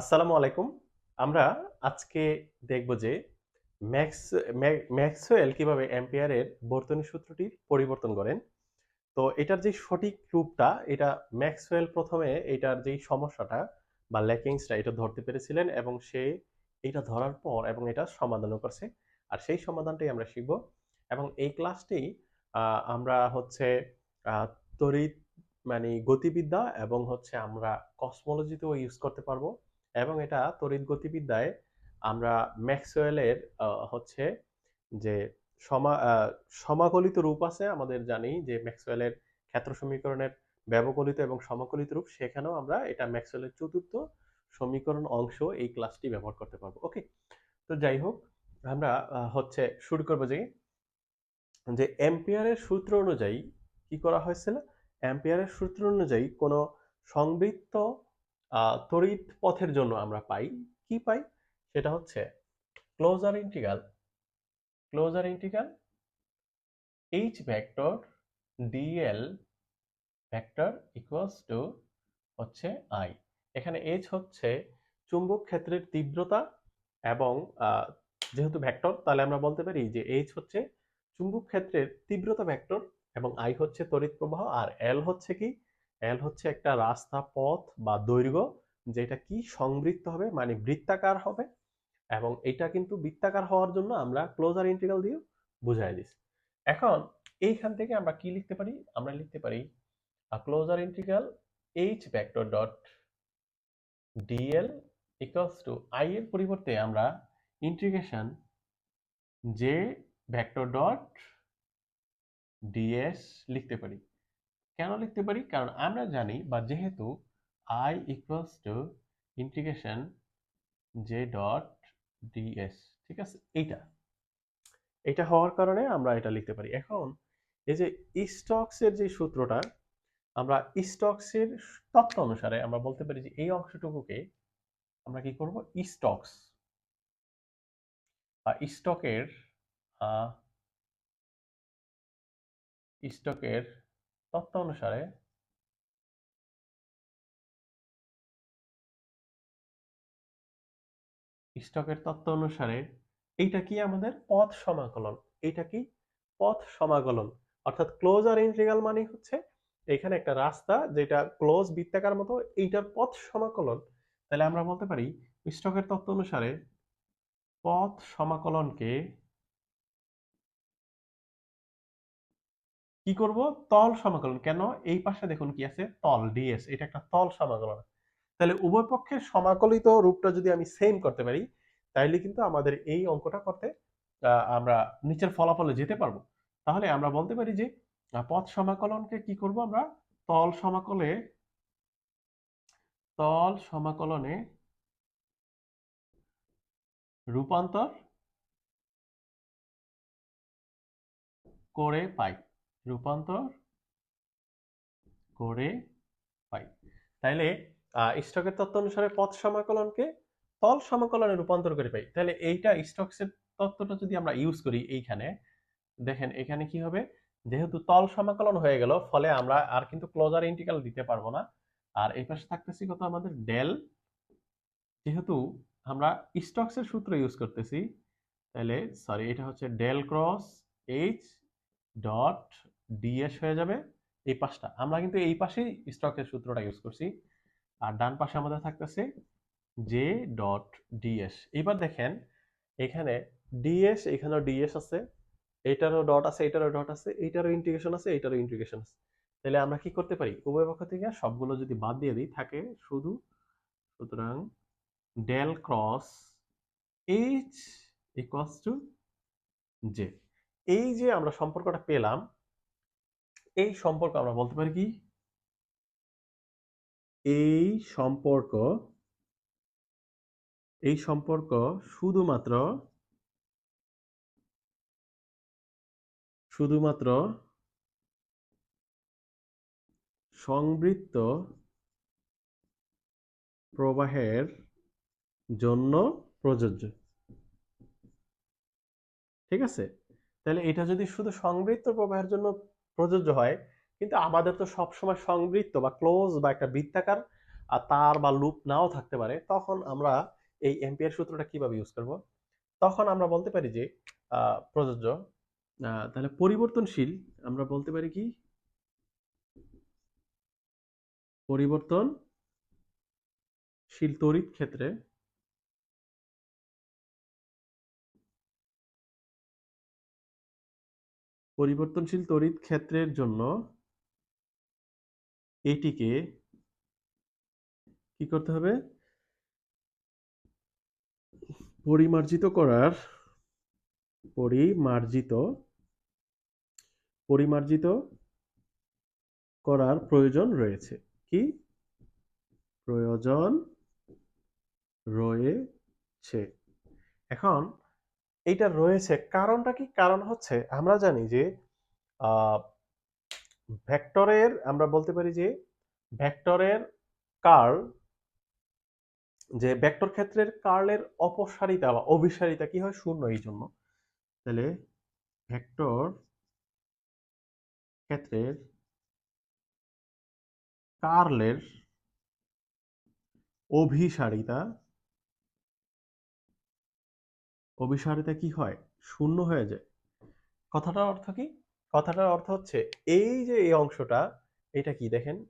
আসসালামু আলাইকুম। আমরা আজকে দেখব যে ম্যাক্স ম্যাক্সওয়েল কীভাবে অ্যাম্পিয়ারের বর্তনী সূত্রটির পরিবর্তন করেন। তো এটার যে সঠিক রূপটা, এটা ম্যাক্সওয়েল প্রথমে এটার যেই সমস্যাটা বা ল্যাকিংসটা, এটা ধরতে পেরেছিলেন এবং সে এটা ধরার পর এবং এটা সমাধানও করছে। আর সেই সমাধানটাই আমরা শিখব। এবং এই ক্লাসটি আমরা হচ্ছে তড়িৎ মানে গতিবিদ্যা এবং হচ্ছে আমরা কসমোলজিতেও ইউজ করতে পারব। এবং এটা তড়িৎ গতিবিদ্যায় আমরা ম্যাক্সওয়েলের হচ্ছে যে সমা সমাকলিত রূপ আছে আমাদের জানি যে ম্যাক্সওয়েলের ক্ষেত্র সমীকরণের ব্যবকলিত এবং সমাকলিত রূপ। সেখানেও আমরা এটা ম্যাক্সওয়েলের চতুর্থ সমীকরণ অংশ এই ক্লাসটি ব্যবহার করতে পারব। ওকে, তো যাই হোক, আমরা হচ্ছে শুরু করব যে যে অ্যাম্পিয়ারের সূত্র অনুযায়ী কি করা হয়েছিল? অ্যাম্পিয়ারের সূত্র অনুযায়ী কোনো সংবৃত্ত তড়িৎ পথের জন্য আমরা পাই। কি পাই? সেটা হচ্ছে closure integral closure integral H vector DL vector equals to হচ্ছে আই এখানে এইচ হচ্ছে চুম্বক ক্ষেত্রের তীব্রতা এবং যেহেতু ভেক্টর তাহলে আমরা বলতে পারি যে এইচ হচ্ছে চুম্বক ক্ষেত্রের তীব্রতা ভেক্টর এবং আই হচ্ছে তড়িৎ প্রবাহ। আর এল হচ্ছে কি? এল হচ্ছে একটা রাস্তা পথ বা দৈর্ঘ্য যেটা কি সংবৃত্ত হবে মানে বৃত্তাকার হবে এবং এটা কিন্তু বৃত্তাকার হওয়ার জন্য আমরা ক্লোজার ইন্টিগ্রাল দিয়ে বুঝাই দিছি এখন এইখান থেকে আমরা কি লিখতে পারি? আমরা লিখতে পারি closure integral H vector dot DL equals to I এর পরিবর্তে আমরা integration J vector dot DS লিখতে পারি। কেন লিখতে পারি? কারণ আমরা জানি বা যেহেতু I equals to integration J dot DS ঠিক আছে? এইটা। এটা হওয়ার কারণে আমরা এটা লিখতে পারি। এখন এই যে স্টকসের যে সূত্রটা, আমরা স্টকসের তত্ত্ব অনুসারে আমরা বলতে পারি যে এই অংশটুকুকে আমরা কি করব? স্টকস বা স্টকের স্টকের তত্ত্ব অনুসারে স্টকের তত্ত্ব অনুসারে এইটা কি আমাদের পথ সমাকলন? এইটা কি পথ সমাকলন? অর্থাৎ ক্লোজার ইন্টিগ্রাল মানে হচ্ছে এখানে একটা রাস্তা যেটা ক্লোজ বৃত্তাকার মতো এইটার পথ সমাকলন। তাহলে আমরা বলতে পারি স্টকের তত্ত্ব অনুসারে পথ সমাকলনকে কি করব? তল সমাকলন। কেন? এই পাশে দেখুন কি আছে? তল ডিএস এটা একটা তল সমাকলন। তাহলে উভয় পক্ষের সমাকলিত রূপটা যদি আমি সেম করতে পারি, তাইলে কিন্তু আমাদের এই অঙ্কটা করতে আমরা নিচের ফলাফলে যেতে পারব। তাহলে আমরা বলতে পারি যে পথ সমাকলনকে কি করব আমরা? তল সমাকলে, তল সমাকলনে রূপান্তর করে পাই। রূপান্তর করে পাই। তাইলে স্টকের তত্ত্ব অনুসারে পথ সমাকলনকে তল সমাকলনে রূপান্তর করে পাই। তাহলে এইটা স্টকসের তত্ত্বটা যদি আমরা ইউজ করি এইখানে, দেখেন এখানে কি হবে? যেহেতু তল সমাকলন হয়ে গেল, ফলে আমরা আর কিন্তু ক্লোজার ইন্টিগ্রাল দিতে পারব না। আর এই পাশে থাকতেছি কত আমাদের? ডেল যেহেতু আমরা স্টকসের সূত্র ইউজ করতেছি তাহলে সরি এটা হচ্ছে del cross H dot DS হয়ে যাবে এই পাশটা। আমরা কিন্তু এই পাশেই স্টকের সূত্রটা ইউজ করছি। আর ডান পাশে আমাদের থাকতেছে জে ডট ডিএস এবার দেখেন, এখানে ডিএস এখানেও ডিএস আছে এইটারও ডট আছে, এটারও ডট আছে এইটারও ইন্টিগ্রেশন আছে এইটারও ইন্টিগ্রেশন আছে। তাহলে আমরা কি করতে পারি? উভয় পক্ষ থেকে সবগুলো যদি বাদ দিয়ে দিই, থাকে শুধু সুতরাং del cross H equals to J এই যে আমরা সম্পর্কটা পেলাম এই সম্পর্ক আমরা বলতে পারি কি? এই সম্পর্ক এই সম্পর্ক শুধুমাত্র শুধুমাত্র সংবৃত্ত প্রবাহের জন্য প্রযোজ্য। ঠিক আছে? তাহলে এটা যদি শুধু সংবৃত্ত প্রবাহের জন্য প্রযোজ্য হয়। কিন্তু আমাদের তো সবসময় সংবৃত্ত বা ক্লোজ বা একটা বৃত্তাকার, আর তার বা লুপ নাও থাকতে পারে। তখন আমরা এই এম্পিয়ার সূত্রটা কীভাবে ইউজ করব? তখন আমরা বলতে পারি যে প্রযোজ্য। তাহলে পরিবর্তনশীল আমরা বলতে পারি কি? পরিবর্তনশীল তড়িৎ ক্ষেত্রে পরিবর্তনশীল তড়িৎ ক্ষেত্রের জন্য এটিকে কি করতে হবে? পরিমার্জিত করার পরিমার্জিত পরিমার্জিত করার প্রয়োজন রয়েছে। কি? প্রয়োজন রয়েছে। এখন এইটা রয়েছে। কারণটা কি? কারণ হচ্ছে আমরা জানি যে ভেক্টরের, আমরা বলতে পারি যে, ভেক্টরের কার্ল, যে ভেক্টর ক্ষেত্রের কার্লের অপসারিতা বা অভিসারিতা কি হয়? শূন্য এই জন্য তাহলে ভেক্টর ক্ষেত্রের কার্লের অভিসারিতা অভিসারিতা কি হয়? শূন্য হয়ে যায়। কথাটার অর্থ কি? কথাটার অর্থ হচ্ছে এই যে এই অংশটা, এটা কি দেখেন?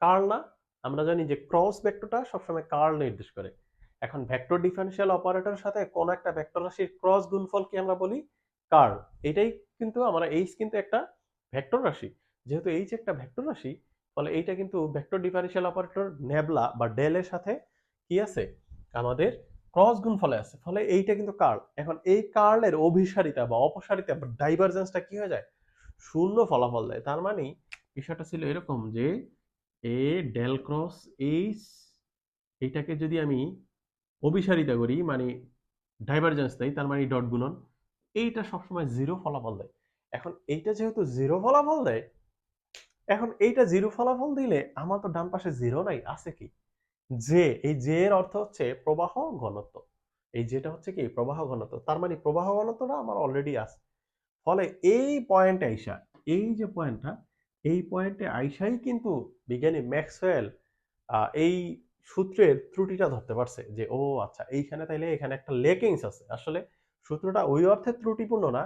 কার্ল না? আমরা জানি যে ক্রস ভেক্টরটা সবসময় কার্ল নির্দেশ করে। এখন ভেক্টর ডিফারেন্সিয়াল অপারেটরের সাথে কোন একটা ভেক্টর রাশির ক্রস গুণফল কি আমরা বলি? কার্ল। এটাই কিন্তু আমরা, এইচ কিন্তু একটা ভেক্টর রাশি। যেহেতু এইচ একটা ভেক্টর রাশি ফলে এইটা কিন্তু ভেক্টর ডিফারেন্সিয়াল অপারেটর নেবলা বা ডেলের সাথে কি আছে? আমাদের ক্রস গুণ ফলে আছে। ফলে এইটা কিন্তু কার্ল। এখন এই কার্লের অভিসারিতা বা অপসারিতা বা ডাইভারজেন্সটা কি হয়ে যায়? শূন্য ফলাফল দেয়। তার মানে বিষয়টা ছিল এরকম যে এ ডেল ক্রস এইচ এইটাকে যদি আমি অভিসারিতা করি মানে ডাইভারজেন্স দেয়, তার মানে ডট গুণন, এইটা সবসময় জিরো ফলাফল দেয়। এখন এইটা যেহেতু জিরো ফলাফল দেয়, এখন এইটা জিরো ফলাফল দিলে আমার তো ডান পাশে জিরো নাই, আছে কি? যে এই যে এর অর্থ হচ্ছে প্রবাহ ঘনত্ব। এই যেটা হচ্ছে কি? প্রবাহ ঘনত্ব। তার মানে প্রবাহ ঘনত্বটা আমার অলরেডি আছে। ফলে এই পয়েন্টে আইসা, এই যে পয়েন্টটা এই পয়েন্টে আইসাই কিন্তু বিজ্ঞানী ম্যাক্সওয়েল এই সূত্রের ত্রুটিটা ধরতে পারছে যে, ও আচ্ছা এইখানে তাইলে এখানে একটা লেকিংস আছে। আসলে সূত্রটা ওই অর্থে ত্রুটিপূর্ণ না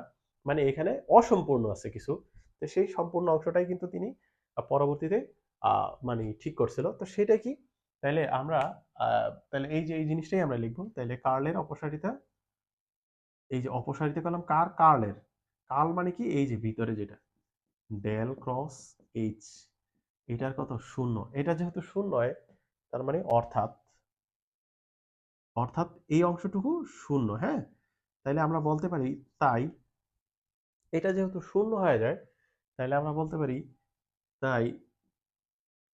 মানে এখানে অসম্পূর্ণ আছে কিছু। তো সেই সম্পূর্ণ অংশটাই কিন্তু তিনি পরবর্তীতে মানে ঠিক করছিল। তো সেটা কি? তাহলে আমরা তাহলে এই যে, এই জিনিসটাই আমরা লিখব। তাহলে কার্লের অপসারিতা, এই যে, অপসারিতা কলাম কার? কার্লের। কার্ল মানে কি? এই যে, ভিতরে যেটা। Del cross H. এটার কত? শূন্য। এটা যেহেতু শূন্য, তার মানে অর্থাৎ অর্থাৎ এই অংশটুকু শূন্য হ্যাঁ? তাইলে আমরা বলতে পারি তাই, এটা যেহেতু শূন্য হয়ে যায় তাহলে আমরা বলতে পারি তাই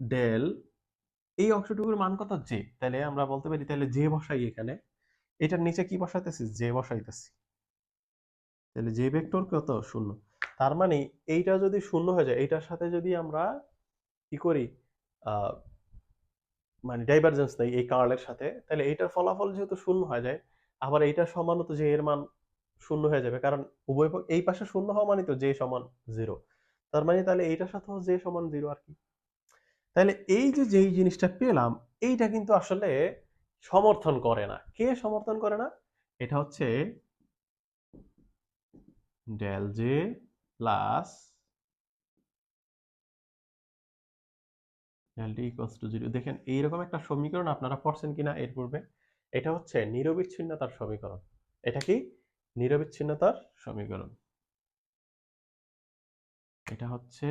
ডেল এই অংশটুকুর মান কত? জে তাহলে আমরা বলতে পারি তাহলে জে বসাই এখানে, এটার নিচে কি বসাইতেছি? জে বসাইতেছি। তাহলে জে ভেক্টর কত? শূন্য। তার মানে এইটা যদি শূন্য হয়ে যায়, এইটার সাথে যদি আমরা কি করি? মানে ডাইভারজেন্স নেই এই কার্লের সাথে তাহলে এইটার ফলাফল যেহেতু শূন্য হয়ে যায়, আবার এইটার সমান তো যে এর মান শূন্য হয়ে যাবে, কারণ উভয় এই পাশে শূন্য হওয়া মানে তো যে সমান জিরো তার মানে তাহলে এইটার সাথেও যে সমান জিরো আর কি? তাহলে এই যে যেই জিনিসটা পেলাম, এইটা কিন্তু আসলে সমর্থন করে না। কে সমর্থন করে না? এটা হচ্ছে del J plus T zero দেখেন, এইরকম একটা সমীকরণ আপনারা পড়ছেন কিনা এর পূর্বে, এটা হচ্ছে নিরবিচ্ছিন্নতার সমীকরণ। এটা কি? নিরবিচ্ছিন্নতার সমীকরণ। এটা হচ্ছে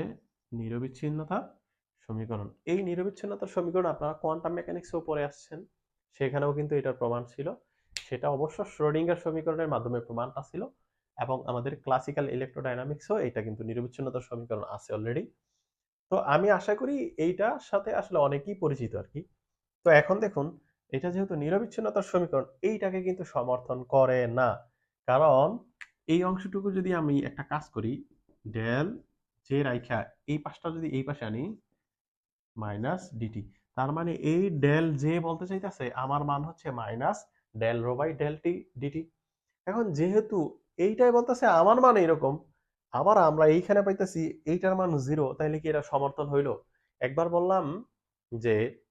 নিরবিচ্ছিন্নতার সমীকরণ। এই নিরবিচ্ছিন্নতার সমীকরণ আপনারা কোয়ান্টাম মেকানিক্সেও পড়ে আসছেন। সেখানেও কিন্তু এটার প্রমাণ ছিল। সেটা অবশ্য শ্রোডিঙ্গার সমীকরণের মাধ্যমে প্রমাণটা ছিল এবং আমাদের ক্লাসিক্যাল ইলেকট্রোডাইনামিক্সও এটা কিন্তু নিরবিচ্ছিন্নতার সমীকরণ আছে অলরেডি তো আমি আশা করি এইটার সাথে আসলে অনেকেই পরিচিত আর কি। তো এখন দেখুন, এটা যেহেতু নিরবিচ্ছিন্নতার সমীকরণ, এইটাকে কিন্তু সমর্থন করে না। কারণ এই অংশটুকু যদি আমি একটা কাজ করি ডেল যে রাইখা এই পাশটা যদি এই পাশে আনি মাইনাস ডিটি তার মানে এই ডেল যে বলতে চাইতেছে, আমার মান হচ্ছে minus del rho by del T dt এখন যেহেতু এইটাই বলতেছে, আমার মান এরকম আবার আমরা এইখানে পাইতেছি এইটার মান জিরো তাইলে কি এটা সমর্থন হইল? একবার বললাম যে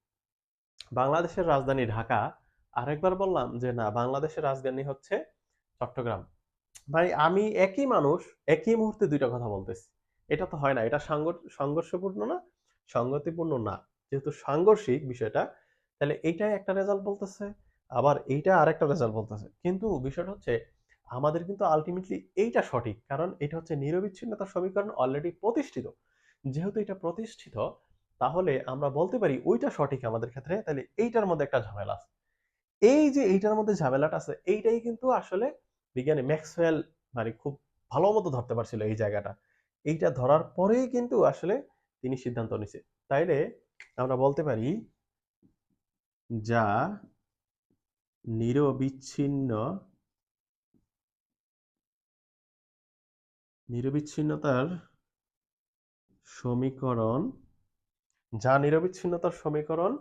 বাংলাদেশের রাজধানী ঢাকা, আরেকবার বললাম যে না, বাংলাদেশের রাজধানী হচ্ছে চট্টগ্রাম। মানে আমি একই মানুষ, একই মুহূর্তে দুইটা কথা বলতেছি। এটা তো হয় না, এটা সাংঘ- সংঘর্ষপূর্ণ না? সংগতিপূর্ণ না। যেহেতু সাংঘর্ষিক বিষয়টা, তাহলে এইটাই একটা রেজাল্ট বলতেছে, আবার এইটা আরেকটা রেজাল্ট বলতেছে। কিন্তু বিষয়টা হচ্ছে, আমাদের কিন্তু আলটিমেটলি এইটা সঠিক, কারণ এটা হচ্ছে নিরবিচ্ছিন্নতার সমীকরণ অলরেডি প্রতিষ্ঠিত। যেহেতু এটা প্রতিষ্ঠিত, তাহলে আমরা বলতে পারি ওইটা সঠিক আমাদের ক্ষেত্রে, তাহলে এইটার মধ্যে একটা ঝামেলা আছে। এই যে এইটার মধ্যে ঝামেলাটা আছে, এইটাই কিন্তু আসলে বিজ্ঞানী ম্যাক্সওয়েল মানে খুব ভালো মতো ধরতে পারছিল এই জায়গাটা। এইটা ধরার পরেই কিন্তু আসলে তিনি সিদ্ধান্ত নিছে। তাইলে আমরা বলতে পারি, যা নিরবিচ্ছিন্ন, নিরবিচ্ছিন্নতার সমীকরণ, যা নিরবিচ্ছিন্নতার সমীকরণ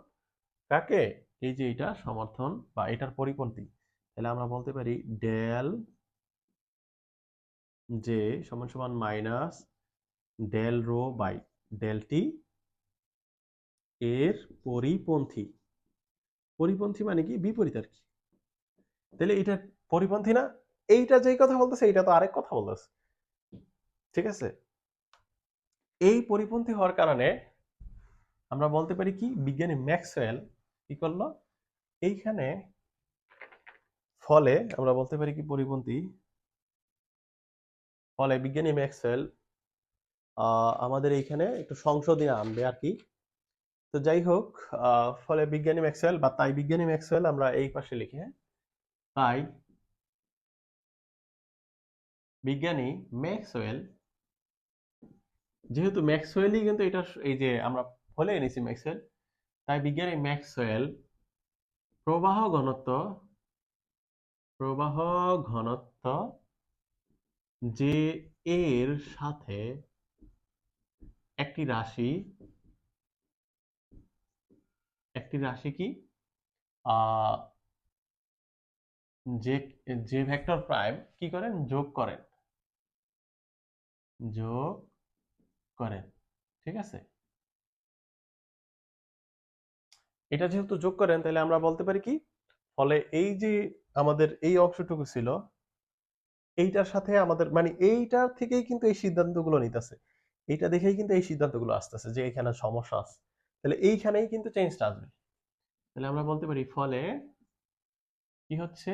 কাকে? এই যে এটা সমর্থন বা এটার পরিপন্থী। তাহলে আমরা বলতে পারি ডেল যে সমান সমান minus del rho by. Del T এর পরিপন্থী। পরিপন্থী মানে কি? বিপরীত আর কি তাহলে এটা পরিপন্থী না? এইটা যেই কথা বলতেছে, এইটা তো আরেক কথা বলতেছে। ঠিক আছে? এই পরিপন্থী হওয়ার কারণে আমরা বলতে পারি কি? বিজ্ঞানী ম্যাক্সওয়েল কি করল? এইখানে ফলে আমরা বলতে পারি কি পরিপন্থী? ফলে বিজ্ঞানী ম্যাক্সওয়েল আমাদের এইখানে একটু সংশোধনী আনবে আর কি তো যাই হোক ফলে বিজ্ঞানী ম্যাক্সওয়েল বা তাই বিজ্ঞানী ম্যাক্সওয়েল আমরা এই পাশে লিখি হ্যাঁ? তাই বিজ্ঞানী ম্যাক্সওয়েল, যেহেতু ম্যাক্সওয়েলই কিন্তু এটা এই যে আমরা ফলে এনেছি ম্যাক্সওয়েল, তাই বিজ্ঞানী ম্যাক্সওয়েল প্রবাহ ঘনত্ব প্রবাহ ঘনত্ব যে এর সাথে একটি রাশি একটি রাশি কি? যে যে ভেক্টর প্রাইম কি করেন? যোগ করেন। যোগ করেন। ঠিক আছে? এটা যেহেতু যোগ করেন, তাহলে আমরা বলতে পারি কি? ফলে এই যে আমাদের এই অংশটুকু ছিল, এইটার সাথে আমাদের মানে এইটার থেকেই কিন্তু এই সিদ্ধান্তগুলো নিতেছে। এইটা দেখেই কিন্তু এই সিদ্ধান্তগুলো আসতেছে যে এখানে সমস্যা আছে। তাহলে এইখানেই কিন্তু চেঞ্জটা আসবে। তাহলে আমরা বলতে পারি ফলে কি হচ্ছে?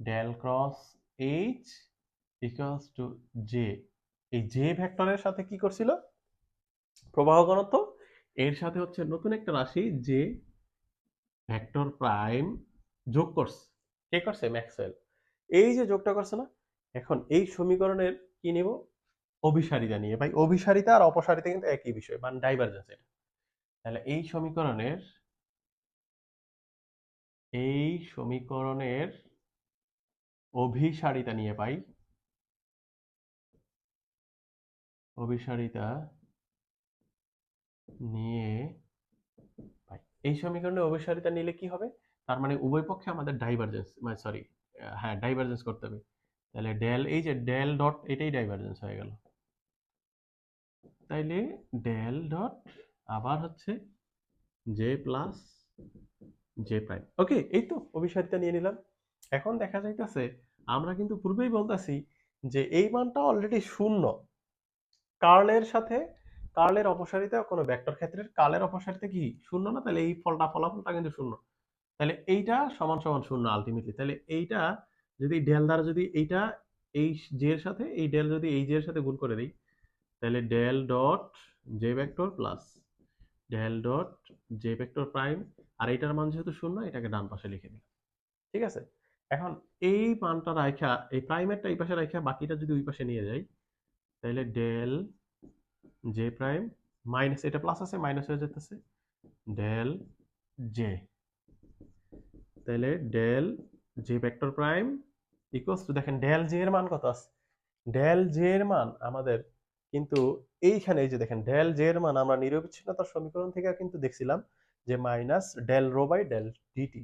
Del cross H equals to J এই জে ভেক্টরের সাথে কি করছিল? প্রবাহ ঘনত্ব। এর সাথে হচ্ছে নতুন একটা রাশি যে ভেক্টর প্রাইম যোগ করছে। কে করছে? ম্যাক্সওয়েল। এই যে যোগটা করছে না, এখন এই সমীকরণের কি নিব? অভিসারিতা নিয়ে। ভাই, অভিসারিতা আর অপসারিতা কিন্তু একই বিষয় মানে ডাইভারজেন্স এটা। তাহলে এই সমীকরণের এই সমীকরণের অভিসারিতা নিয়ে পাই অভিসারিতা নিয়ে পাই এই সমীকরণে অভিসারিতা নিলে কি হবে? তার মানে উভয় পক্ষে আমাদের ডাইভারজেন্স মানে সরি হ্যাঁ ডাইভারজেন্স করতে হবে। তাহলে ডেল এই যে ডেল ডট এটাই ডাইভারজেন্স হয়ে গেল। তাইলে ডেল ডট আবার হচ্ছে J plus J prime okay এই তো অভিসারিতা নিয়ে নিলাম। এখন দেখা যাইতেছে, আমরা কিন্তু পূর্বেই বলতেছি যে এই মানটা অলরেডি শূন্য। কার্লের সাথে, কার্লের অপসারিতা কোনো ভেক্টর ক্ষেত্রের কার্লের অপসারিতা কি? শূন্য না? তাহলে এই ফলটা, ফলাফলটা কিন্তু শূন্য। তাহলে এইটা সমান সমান শূন্য আলটিমেটলি তাহলে এইটা যদি ডেল দ্বারা যদি এইটা এই জে এর সাথে, এই ডেল যদি এই জে এর সাথে গুণ করে দিই তাহলে del dot J vector plus del dot J vector prime আর এইটার মান যেহেতু শূন্য, এটাকে ডান পাশে লিখে দিলাম। ঠিক আছে? এখন এই মানটা রাখা এই প্রাইমেরটা এই পাশে রাখা বাকিটা যদি ওই পাশে নিয়ে যাই, তাহলে ডেল জে প্রাইম মাইনাস এটা প্লাস আছে মাইনাস হয়ে যেতেছে ডেল জে তাহলে del J vector prime equals to দেখেন ডেল জে এর মান কত আছে? ডেল জে এর মান আমাদের কিন্তু এইখানে এই যে দেখেন ডেল জে এর মান আমরা নিরবিচ্ছিন্নতার সমীকরণ থেকে কিন্তু দেখছিলাম যে minus del rho by del dt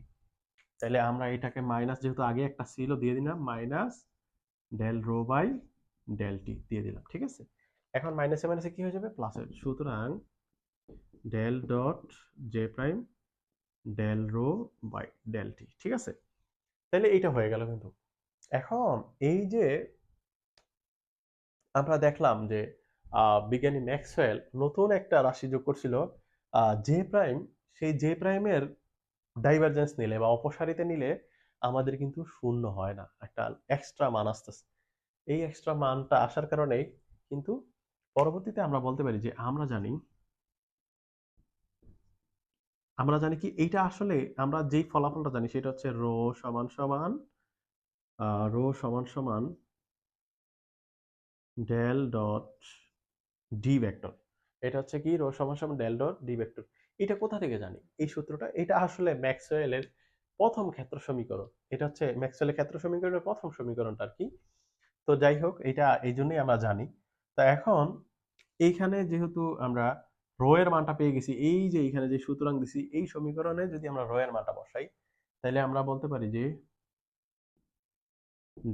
তাহলে আমরা এটাকে মাইনাস যেহেতু আগে একটা ছিল, দিয়ে দিলাম minus del rho by del T দিয়ে দিলাম, ঠিক আছে? এখন মাইনাসে মাইনাসে কি হয়ে যাবে? প্লাসের সুতরাং del dot J prime del rho by del T ঠিক আছে? তাহলে এইটা হয়ে গেল কিন্তু। এখন এই যে আমরা দেখলাম যে বিজ্ঞানী ম্যাক্সওয়েল নতুন একটা রাশি যোগ করছিল জে প্রাইম সেই জে প্রাইমের ডাইভারজেন্স নিলে বা অপসারিতে নিলে আমাদের কিন্তু শূন্য হয় না। একটা এক্সট্রা মান আসতেছে। এই এক্সট্রা মানটা আসার কারণেই কিন্তু পরবর্তীতে আমরা বলতে পারি যে, আমরা জানি আমরা জানি কি এইটা আসলে আমরা যেই ফলাফলটা জানি সেটা হচ্ছে রো সমান সমান রো সমান সমান ডেল ডট ডি ভেক্টর এটা হচ্ছে কি? রো সমান ডেল ডট ডি ভেক্টর এটা কোথা থেকে জানি? এই সূত্রটা, এটা আসলে ম্যাক্সওয়েলের প্রথম ক্ষেত্র সমীকরণ। এটা হচ্ছে ম্যাক্সওয়েলের ক্ষেত্র সমীকরণের প্রথম সমীকরণটা আর কি। তো যাই হোক, এটা এই জন্যই আমরা জানি। তো এখন এইখানে যেহেতু আমরা রো এর মানটা পেয়ে গেছি, এই যে এইখানে যে সুতরাং দিছি, এই সমীকরণে যদি আমরা রো এর মানটা বসাই তাহলে আমরা বলতে পারি যে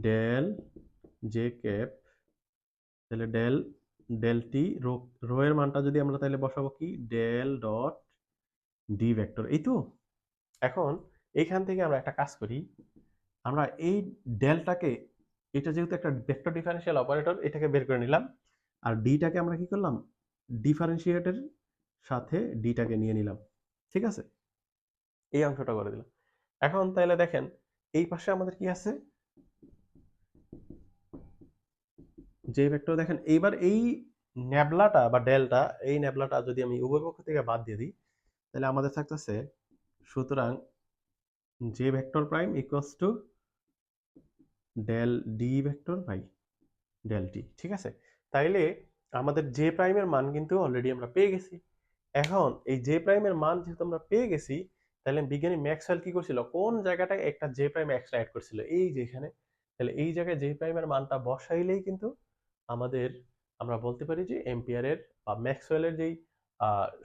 ডেল জে ক্যাপ তাহলে ডেল ডেল টি রো এর মানটা যদি আমরা তাহলে বসাবো কি? ডেল ডট ডি ভেক্টর এই তো? এখন এইখান থেকে আমরা একটা কাজ করি, আমরা এই ডেলটাকে এটা যেহেতু একটা ভেক্টর ডিফারেন্সিয়াল অপারেটর এটাকে বের করে নিলাম, আর ডিটাকে আমরা কি করলাম? ডিফারেন্সিয়েটের সাথে ডিটাকে নিয়ে নিলাম, ঠিক আছে? এই অংশটা করে দিলাম। এখন তাহলে দেখেন, এই পাশে আমাদের কি আছে? যে ভেক্টর দেখেন, এইবার এই ন্যাবলাটা বা ডেলটা, এই ন্যাবলাটা যদি আমি উভয় পক্ষ থেকে বাদ দিয়ে দিই, তাহলে আমাদের থাকতেছে সুতরাং J vector prime equals to del D vector by del T ঠিক আছে? তাইলে আমাদের জে প্রাইমের মান কিন্তু অলরেডি আমরা পেয়ে গেছি। এখন এই জে প্রাইমের মান যেহেতু আমরা পেয়ে গেছি, তাহলে বিজ্ঞানী ম্যাক্সওয়েল কি করছিল? কোন জায়গাটায় একটা জে প্রাইম এক্সট্রা অ্যাড করছিল? এই যে এখানে, তাহলে এই জায়গায় জে প্রাইমের মানটা বসাইলেই কিন্তু আমাদের, আমরা বলতে পারি যে এম্পিয়ারের বা ম্যাক্সওয়েলের যেই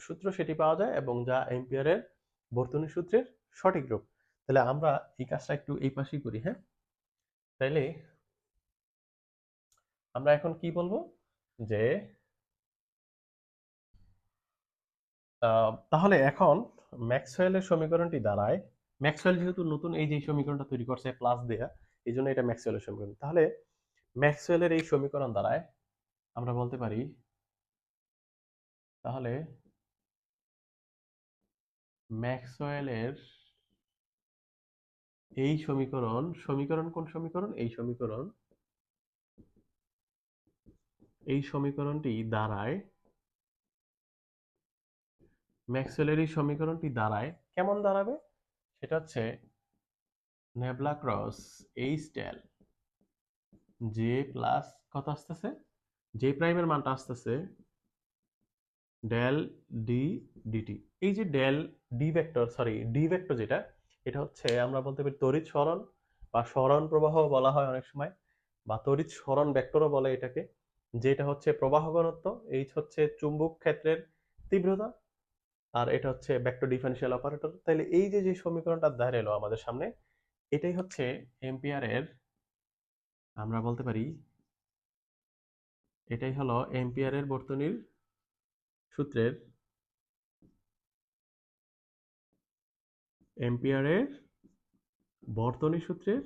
সূত্র সেটি পাওয়া যায় এবং যা এম্পিয়ারের বর্তনী সূত্রের সঠিক রূপ। তাহলে আমরা এই কাজটা একটু এই পাশেই করি হ্যাঁ? তাইলে আমরা এখন কি বলব? যে তাহলে এখন ম্যাক্সওয়েলের সমীকরণটি দাঁড়ায়। ম্যাক্সওয়েল যেহেতু নতুন এই যে সমীকরণটা তৈরি করছে প্লাস দেয়া, এই জন্য এটা ম্যাক্সওয়েলের সমীকরণ। তাহলে ম্যাক্সওয়েলের এই সমীকরণ দ্বারায় আমরা বলতে পারি, তাহলে ম্যাক্সওয়েলের এই সমীকরণ সমীকরণ কোন সমীকরণ? এই সমীকরণ, এই সমীকরণটি দাঁড়ায় ম্যাক্সওয়েলের এই সমীকরণটি দাঁড়ায় কেমন দাঁড়াবে? সেটা হচ্ছে nabla cross H J plus কত আসতেছে? জে প্রাইমের মানটা আসতেছে ডেল ডি ডিটি এই যে del D vector sorry D vector যেটা, এটা হচ্ছে আমরা বলতে পারি তড়িৎ সরণ বা সরণ প্রবাহ বলা হয় অনেক সময়, বা তড়িৎ সরণ ভেক্টরও বলে এটাকে, যেটা হচ্ছে প্রবাহ ঘনত্ব এইচ হচ্ছে চুম্বক ক্ষেত্রের তীব্রতা, আর এটা হচ্ছে ভেক্টর ডিফারেনশিয়াল অপারেটর তাহলে এই যে যে সমীকরণটা দাঁড়াল আমাদের সামনে, এটাই হচ্ছে এম্পিয়ারের আমরা বলতে পারি এটাই হলো এম্পিয়ারের বর্তনীর সূত্রের এম্পিয়ারের বর্তনী সূত্রের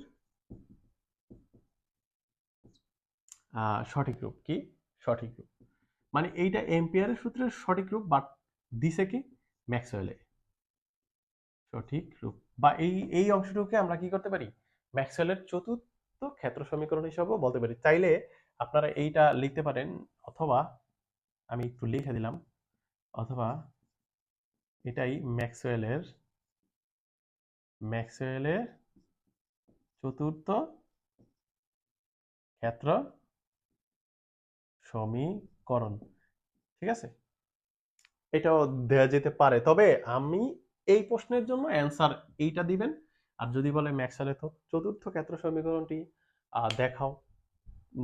সঠিক রূপ কি? সঠিক রূপ। মানে এইটা এম্পিয়ারের সূত্রের সঠিক রূপ বাট দিছে কি? ম্যাক্সওয়েলে সঠিক রূপ। বা এই এই অংশটুকুকে আমরা কি করতে পারি? ম্যাক্সওয়েলের চতুর্থ ক্ষেত্র সমীকরণ হিসাবেও বলতে পারি। চাইলে আপনারা এইটা লিখতে পারেন অথবা আমি একটু লিখে দিলাম। অথবা এটাই ম্যাক্সওয়েলের ম্যাক্সওয়েলের চতুর্থ ক্ষেত্র সমীকরণ। ঠিক আছে? এটাও দেওয়া যেতে পারে। তবে আমি এই প্রশ্নের জন্য অ্যান্সার এইটা দিবেন। আর যদি বলে ম্যাক্সওয়েলের তো চতুর্থ ক্ষেত্র সমীকরণটি দেখাও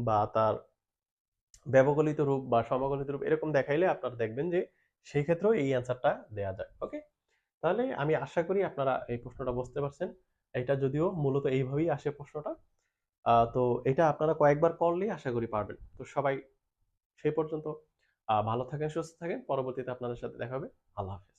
বা তার ব্যবকলিত রূপ বা সমকলিত রূপ এরকম দেখাইলে আপনারা দেখবেন যে সেই ক্ষেত্রেও এই অ্যান্সারটা দেওয়া যায় ওকে তাহলে আমি আশা করি আপনারা এই প্রশ্নটা বুঝতে পারছেন। এটা যদিও মূলত এইভাবেই আসে প্রশ্নটা তো এটা আপনারা কয়েকবার করলেই আশা করি পারবেন। তো সবাই সেই পর্যন্ত ভালো থাকেন, সুস্থ থাকেন। পরবর্তীতে আপনাদের সাথে দেখা হবে। আল্লাহ হাফেজ।